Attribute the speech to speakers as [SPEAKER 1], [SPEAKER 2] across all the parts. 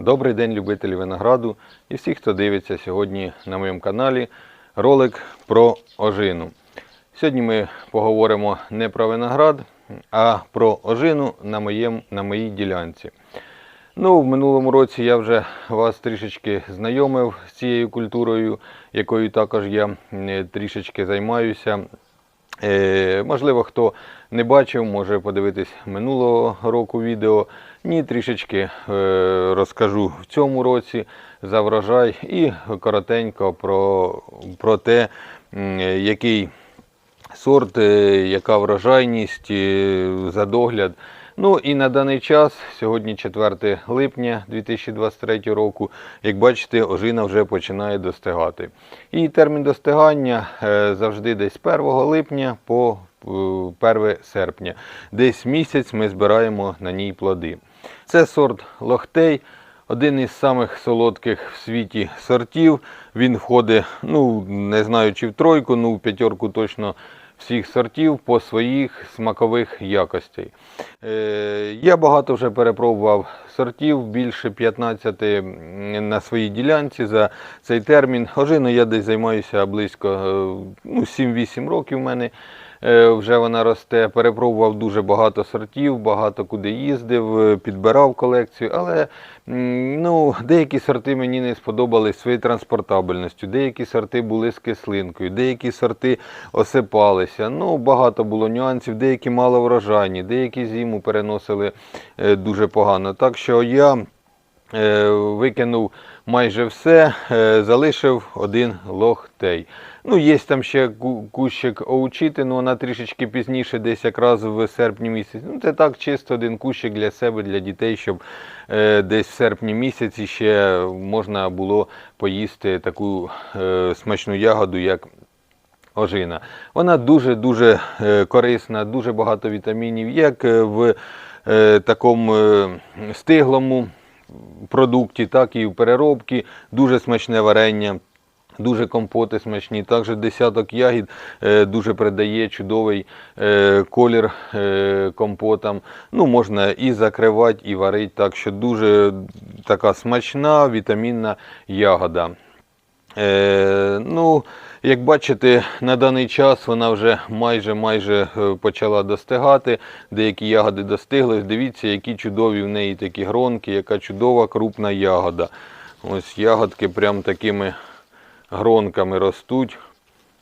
[SPEAKER 1] Добрий день, любителі винограду і всі, хто дивиться сьогодні на моєму каналі ролик про ожину. Сьогодні ми поговоримо не про виноград, а про ожину на, моєму, на моїй ділянці. Ну, в минулому році я вже вас трішечки знайомив з цією культурою, якою також я трішечки займаюся. Е, можливо, хто не бачив, може подивитись минулого року відео. Ні, трішечки е, розкажу в цьому році за врожай і коротенько про, про те, який сорт, е, яка врожайність е, за догляд. Ну і на даний час, сьогодні 4 липня 2023 року, як бачите, ожина вже починає достигати. І термін достигання завжди десь 1 липня по е, 1 серпня. Десь місяць ми збираємо на ній плоди. Це сорт лохтей. Один із самих солодких в світі сортів. Він входить, ну не знаю чи в тройку, ну в п'ятерку точно всіх сортів по своїх смакових якостей. Е, я багато вже перепробував сортів, більше 15 на своїй ділянці за цей термін. Ожиною я десь займаюся близько е, ну, 7-8 років в мене. Е, Вже вона росте. Перепробував дуже багато сортів, багато куди їздив, е, підбирав колекцію, але ну, деякі сорти мені не сподобались своєю транспортабельністю, деякі сорти були з кислинкою, деякі сорти осипалися. Ну, багато було нюансів, деякі маловрожайні, деякі зиму переносили е, дуже погано. Так що я викинув майже все, е, залишив один лохтей. Ну, є там ще кущик оучити, але вона трішечки пізніше, десь якраз в серпні місяці. Ну, це так, чисто один кущик для себе, для дітей, щоб е, десь в серпні місяці ще можна було поїсти таку е, смачну ягоду, як ожина. Вона дуже-дуже корисна, дуже багато вітамінів, як в такому стиглому продукті, так і в переробці. Дуже смачне варення. Дуже компоти смачні. Також десяток ягід е, дуже придає чудовий е, колір е, компотам. Ну, можна і закривати, і варити. Так що дуже така смачна вітамінна ягода. Е, ну, як бачите, на даний час вона вже майже майже е, почала достигати. Деякі ягоди достигли. Дивіться, які чудові в неї такі гронки, яка чудова крупна ягода. Ось ягодки прям такими гронками ростуть.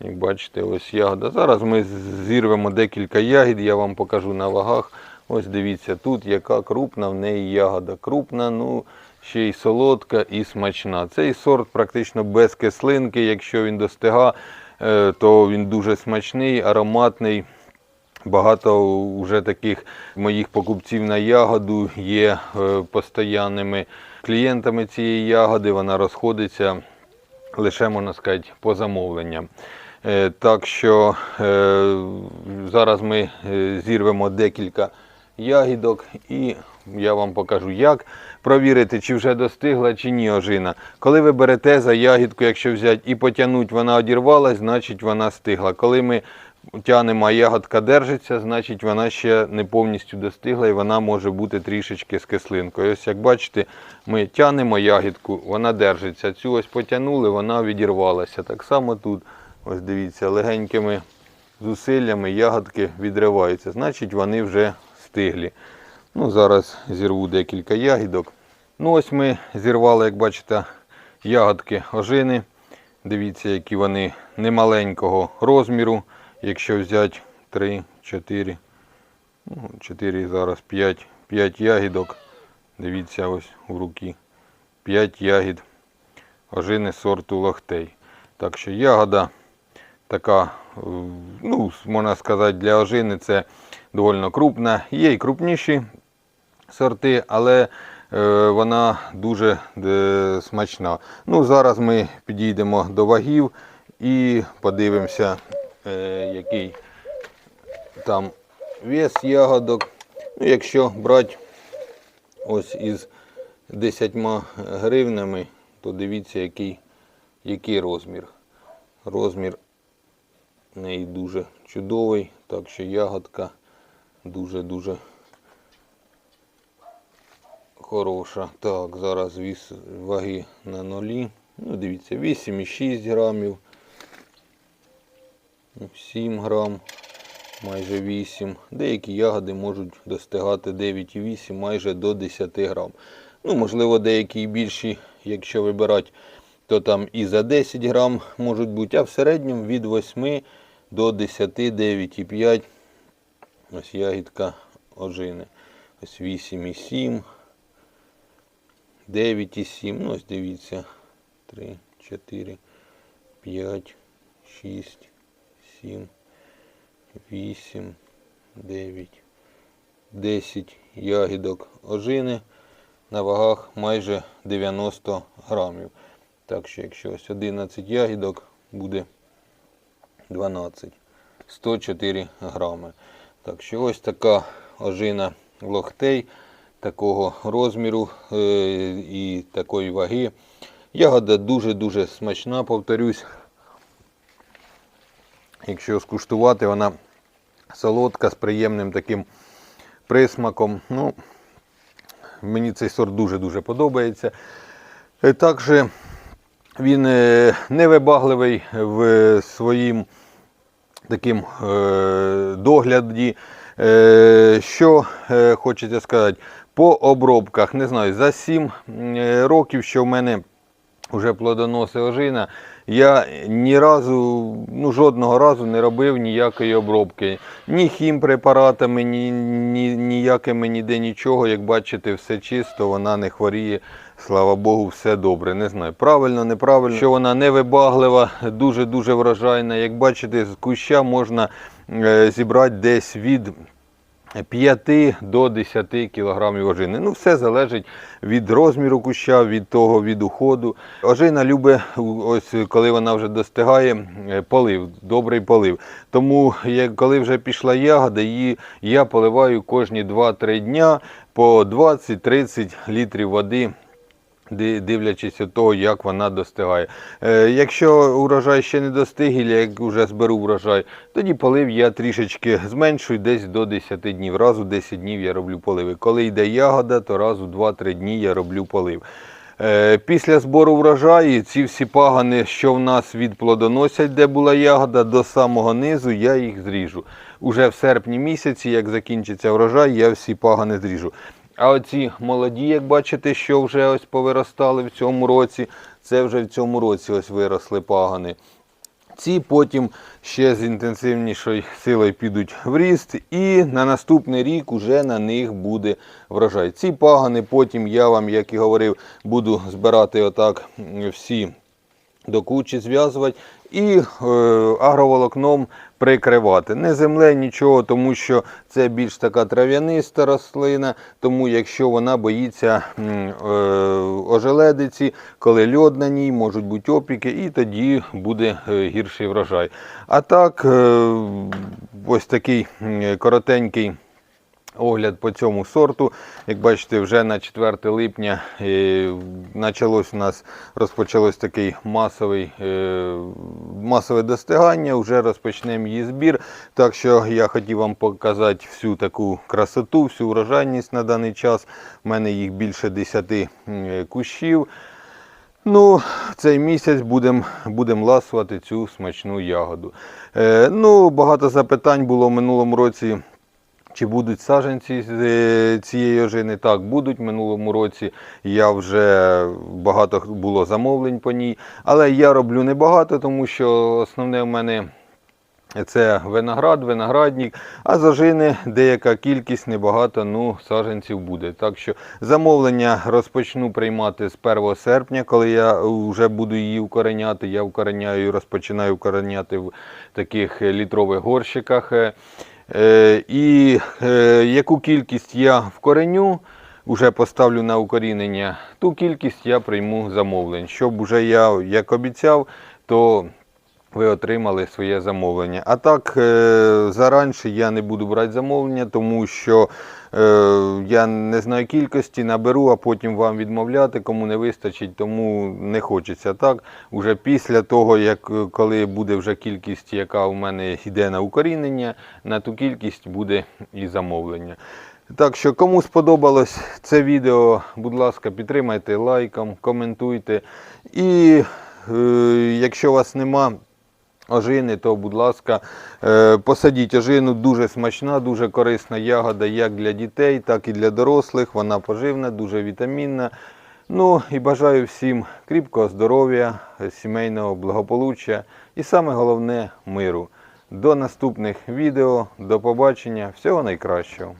[SPEAKER 1] Як бачите, ось ягода. Зараз ми зірвемо декілька ягід, я вам покажу на вагах. Ось дивіться, тут яка крупна в неї ягода. Крупна, ну ще й солодка і смачна. Цей сорт практично без кислинки. Якщо він достига, е, то він дуже смачний, ароматний. Багато вже таких моїх покупців на ягоду є е, постоянними клієнтами цієї ягоди. Вона розходиться лише, можна сказати, по замовленням. Е, Так що зараз ми зірвемо декілька ягідок і я вам покажу, як провірити, чи вже достигла, чи ні ожина. Коли ви берете за ягідку, якщо взяти і потягнуть, вона одірвалась, значить вона стигла. Коли ми тянемо, а ягодка держиться, значить вона ще не повністю достигла і вона може бути трішечки з кислинкою. Ось як бачите, ми тянемо ягідку, вона держиться. Цю ось потягнули, вона відірвалася. Так само тут, ось дивіться, легенькими зусиллями ягодки відриваються. Значить вони вже стиглі. Ну, Зараз зірву декілька ягідок. Ну ось ми зірвали, як бачите, ягодки ожини. Дивіться, які вони немаленького розміру. Якщо взяти 3, 4, ну, 4 зараз 5, 5 ягідок. Дивіться ось у руки. 5 ягід ожини сорту лохтей. Так що ягода така, е, ну, можна сказати, для ожини це доволі крупна. Є і крупніші сорти, але е, вона дуже е, смачна. Ну, зараз ми підійдемо до вагів і подивимося, е, який там вес ягодок. Ну, якщо брати ось із 10 гривнами, то дивіться, який, який розмір. Розмір неї дуже чудовий, так що ягодка дуже-дуже хороша. Так, зараз віс ваги на нулі. Ну, дивіться, 8,6 грамів. 7 грам, майже 8. Деякі ягоди можуть достигати 9,8, майже до 10 грам. Ну, можливо, деякі більші, якщо вибирати, то там і за 10 грам можуть бути, а в середньому від 8 до 10, 9,5. Ось ягідка ожини. Ось 8,7, 9,7. Ну, ось дивіться. 3, 4, 5, 6, 7, 8, 9, 10 ягідок ожини на вагах майже 90 грамів. Так що, якщо ось 11 ягідок буде 12, 104 грами. Так що ось така ожина лохтей такого розміру е, і такої ваги. Ягода дуже-дуже смачна, повторюсь. Якщо скуштувати, вона солодка з приємним таким присмаком. Ну, мені цей сорт дуже-дуже подобається. Е, Також він е, невибагливий в своїм таким догляді. Що хочеться сказати? По обробках, не знаю, за 7 е, років, що в мене вже плодоносить ожина, я ні разу, ну жодного разу не робив ніякої обробки. Ні хімпрепаратами, ні, ні, ніякими ніде нічого. Як бачите, все чисто, вона не хворіє. Слава Богу, все добре. Не знаю, правильно, неправильно. Що вона невибаглива, дуже-дуже врожайна. Як бачите, з куща можна е, зібрати десь від 5 до 10 кг ожини. Ну, все залежить від розміру куща, від того, від уходу. Ожина любить, ось коли вона вже достигає, е, полив, добрий полив. Тому, коли вже пішла ягода, її я поливаю кожні 2-3 дня по 20-30 літрів води ди- дивлячись від того, як вона достигає. Е, якщо урожай ще не достиг, і як вже зберу врожай, тоді полив я трішечки зменшую десь до 10 днів. Раз у 10 днів я роблю поливи. Коли йде ягода, то раз у 2-3 дні я роблю полив. Е, Після збору врожаю ці всі пагани, що в нас відплодоносять, де була ягода, до самого низу я їх зріжу. Уже в серпні місяці, як закінчиться врожай, я всі пагани зріжу. А оці молоді, як бачите, що вже ось повиростали в цьому році, це вже в цьому році ось виросли пагани. Ці потім ще з інтенсивнішою силою підуть в ріст, і на наступний рік уже на них буде врожай. Ці пагани потім я вам, як і говорив, буду збирати отак всі до кучі зв'язувати і е, агроволокном прикривати. Не землею, нічого, тому що це більш така трав'яниста рослина, тому якщо вона боїться е, ожеледиці, коли льод на ній, можуть бути опіки, і тоді буде е, гірший врожай. А так, е, ось такий коротенький огляд по цьому сорту. Як бачите, вже на 4 липня почалось у нас розпочалось такий масовий, е, масове достигання. Вже розпочнемо її збір. Так що я хотів вам показати всю таку красоту, всю врожайність на даний час. У мене їх більше 10 кущів. Ну, цей місяць будемо будем ласувати цю смачну ягоду. Е, ну, багато запитань було в минулому році. Чи будуть саджанці з е, цієї ожини? Так, будуть. Минулому році я вже багато було замовлень по ній. Але я роблю небагато, тому що основне в мене це виноград, виноградник, а з ожини деяка кількість, небагато, ну, саджанців буде. Так що замовлення розпочну приймати з 1 серпня, коли я вже буду її укореняти. Я укореняю і розпочинаю укореняти в таких літрових горщиках. Е, І е, яку кількість я вкореню, вже поставлю на укорінення, ту кількість я прийму замовлень. Щоб вже я, як обіцяв, то ви отримали своє замовлення. А так, е, заранше я не буду брати замовлення, тому що я не знаю кількості, наберу, а потім вам відмовляти, кому не вистачить, тому не хочеться. Так, уже після того, як е, коли буде вже кількість, яка у мене йде на укорінення, на ту кількість буде і замовлення. Так що, кому сподобалось це відео, будь ласка, підтримайте лайком, коментуйте. І е, якщо вас нема ожини, то, будь ласка, е, посадіть ожину. Дуже смачна, дуже корисна ягода як для дітей, так і для дорослих. Вона поживна, дуже вітамінна. Ну і бажаю всім кріпкого здоров'я, сімейного благополуччя і саме головне миру. До наступних відео, до побачення, всього найкращого.